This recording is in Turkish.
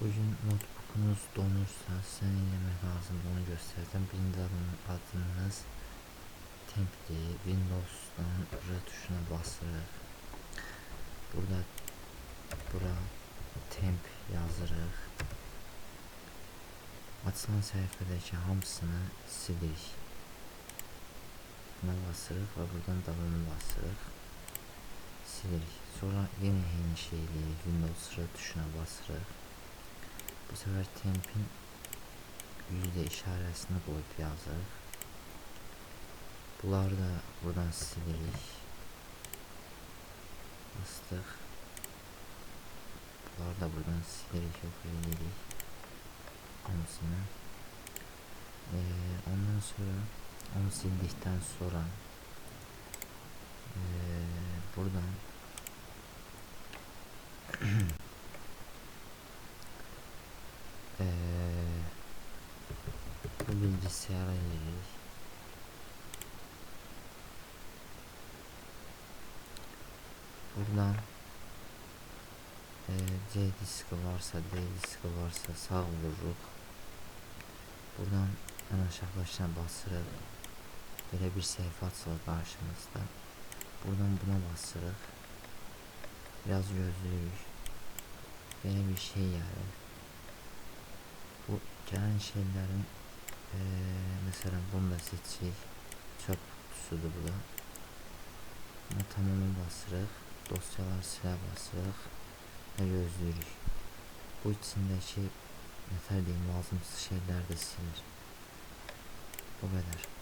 Bugün notebookunuz donursa demek lazım onu. Birinci adın adınız templi Windows'dan R tuşuna basırıq. Burada bura temp yazırıq. Açılan səhifədəki hamısını silirik. Buna basırıq və buradan davamı basırıq. Silirik. Sonra yenə eyni şey eləyirik. Windows R tuşuna basırıq. Bu sefer tempin yüzde işaresini koyup yazırıq. Bunları da buradan silirik. Bastıq. Bunları da buradan silirik, yok edirik. Hamısını. Ee, ondan sonra onu sildikten sonra ee, buradan ee, bu bilgisayara giririk. Buradan ee, C diski varsa D diski varsa sağ vururuq. Buradan ön aşağı başına basırıq. Belə bir səhifə açılır qarşımızda. Buradan buna basırıq. Biraz gözləyirik. Belə bir şey gəlir. Bu gələn şeylərin eee məsələn bunu da seçirik. Çöp kutusudur bu da. Buna tamamı basırıq. Dosyalar silə basırıq və gözləyirik. Bu içindəki nətər deyim lazımsız şeylər də silir. Bu qədər.